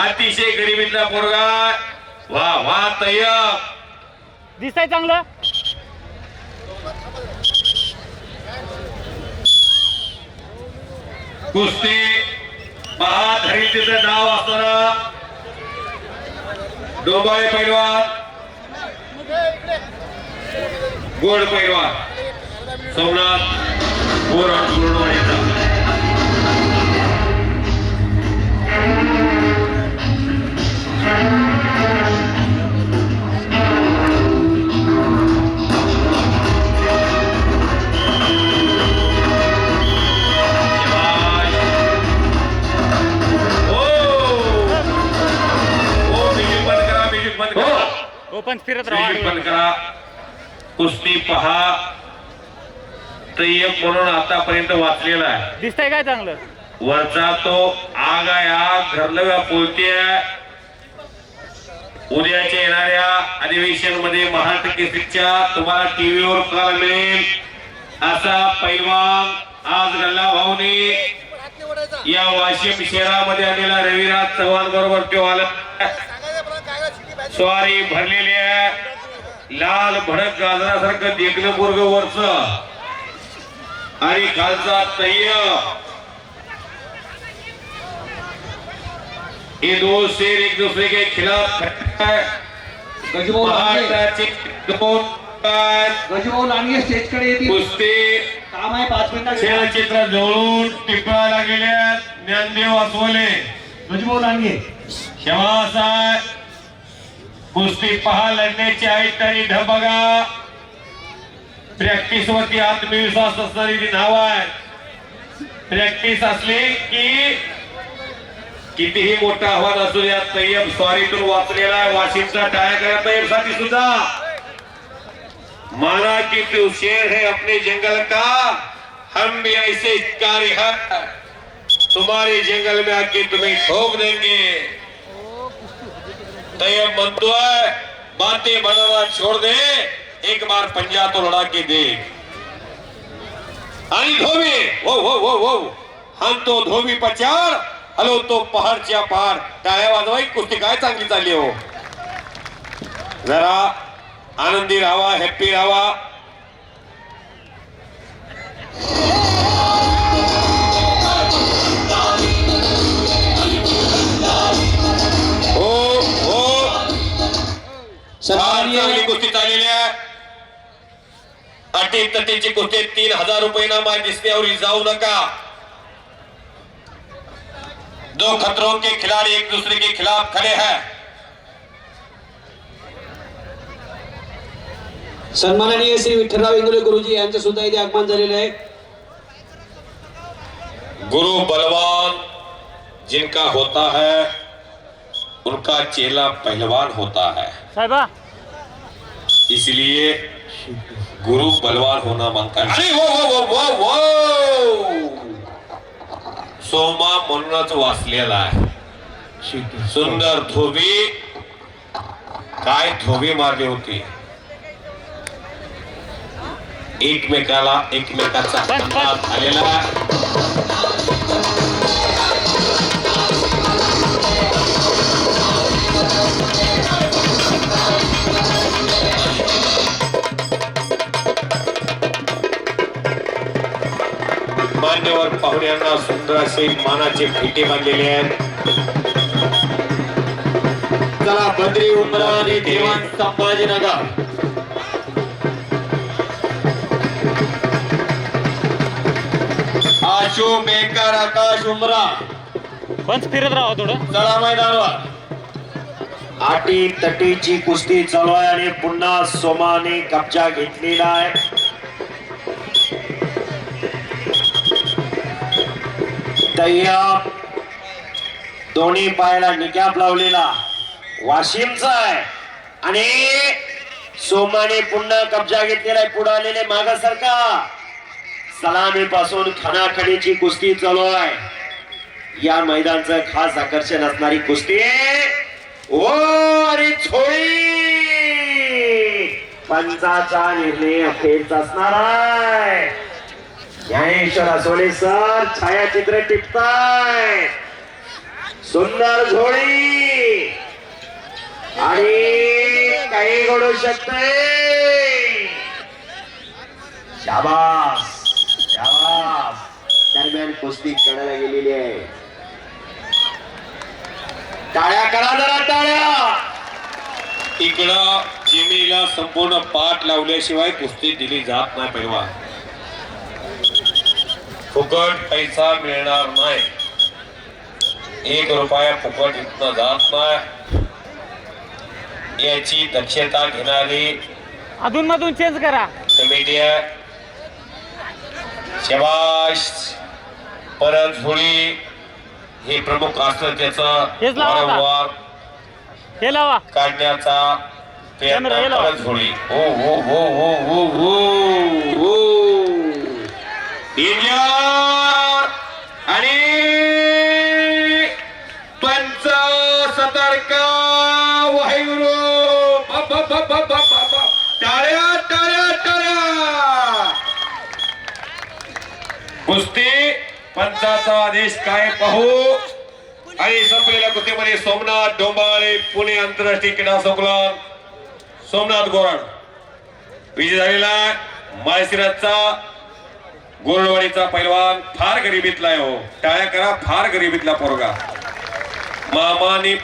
अतिशय गरिबीतला पोरगा वा वा तय्यब. दिसतंय चांगलं? कुस्ती महाधरितीचं नाव असणारा डोबाळे पैलवान गोड पैलवान. सोमनाथ बोरड सुरडवाडीचा ओपन फिरत राहा. कुस्ती पहा. तय्यब म्हणून आतापर्यंत वाचलेला आहे. दिसतंय काय चांगलं? वरचा तो आग आहे आग घरलव्या पोलते उद्याच्या येणाऱ्या अधिवेशनमध्ये महाराष्ट्र केसरीच्या तुम्हाला टीव्हीवर कळायला मिळेल. असा पैलवान आज गल्ला भाऊनी या वाशिम शहरामध्ये आलेला रविराज चव्हाण बरोबर तो आला. स्वारी भरलेली आहे. लाल भडक गाजरासारखं बोर्ग वरच. आणि खालचा तय्य. ये दो शेर एक दूसरे के खिलाफ हैं। लांडगे दोन कुस्ती. काम आहे पाच मिनिटात. जवळून टिपायला गेल्यात ज्ञानदेव असवले. गजभाऊ लांडगे शवास आहे कुस्ती पहा आहेत आणि ढ बघा प्रॅक्टिस वरती आत्मविश्वास असणारी जी नाव आहे प्रॅक्टिस असली की कितीही मोठं आव्हान असू या तय्यब स्वारीतून वाचलेला आहे वाशिमचा टाळ्या करा तय्यब साठी सुद्धा माना कि तू शेर है अपने जंगल का। हम भी ऐसे शिकारी हैं। तुम्हारे जंगल में आके तुम्हें ठोक देंगे। तय्यब म्हणतोय बातें बनाना छोड़ दे एक बार पंजा तो लड़ा के दे आणि धोबी हो हो हो हो हम तो धोबी पचार हलो तो पहाडच्या पहाड टाळ्या वाजवाई कुस्ती काय चांगली चालली हो। जरा आनंदी राहावा हॅप्पी राहावा अटी तटीची कुस्ती तीन हज़ार रुपये ना नामा दिसण्यावर जाऊ नका. दो खतरों के खिलाड़ी एक दूसरे के खिलाफ खड़े हैं. सन्माननीय श्री विठ्ठलराव इंगोले गुरुजी यांचं सुद्धा इथे आगमन झालेलं आहे. गुरु बलवान जिनका होता है उनका चेला पहलवान होता है. साहेबा इसलिए गुरु बलवान होना मांगता है। अरे वो वो वो वो वो सोमा म्हणूनच वाचलेला आहे सुंदर धोबी काय धोबी मारली होती? एकमेकाला एकमेकाचा झालेला मान्यवर पाहुण्यांना सुंदर असे मानाचे फेटे बांधलेले आहेत. चला बद्री उमरा आणि देवान संभाजीनगर. आशू बेकार आकाश उमरा. पंच फिरत राहा थोडं. चला मैदानावर. आटी तटीची कुस्ती चालू आहे आणि पुन्हा सोमाने कब्जा घेतलेला आहे. तय्यब दोन्ही पायाला निकॅप लावलेला. वाशिमचा आहे. आणि सोमाने पुन्हा कब्जा घेतलेला आहे. पुढे आलेले मागासारखा सलामी पासून खणाखणीची कुस्ती चालू आहे. या मैदानचं खास आकर्षण असणारी कुस्ती. ओ अरे छोळी! पंचाचा निर्णय अखेरचा असणार आहे. ज्ञानेश्वर असोले सर छायाचित्र टिपताय सुंदर झोळी. आणि काही घडू शकते. शाबास. शाबास. दरम्यान कुस्ती करायला गेलेली आहे. टाळ्या करा जरा टाळ्या. इकडं जिमीला संपूर्ण पाठ लावल्याशिवाय कुस्ती दिली जात नाही पैलवान फुकट पैसा मिळणार नाही. एक रुपया फुकट इथनं जात नाही. याची दक्षता घेणारी अधून मधून चेंज करा. कमिटी शबाश परत झोळी हे प्रमुख असतं त्याचं. वारंवार हे लावा. काढण्याचा प्रयत्न कॅमेरा हे लावा. करत झोळी हो हो हो हो हो हो हो. इंडिया कुस्ती पंचाचा आदेश काय पाहू? आणि संपलेल्या कुस्तीमध्ये सोमनाथ डोंबाळे पुणे आंतरराष्ट्रीय क्रीडा संकुलन सोमनाथ गोराड. विजय झालेला माळशिरसचा गोरडवाडीचा पैलवान फार गरिबीतला आहे हो. टाळ्या करा फार गरिबीतला पोरगा. मामाने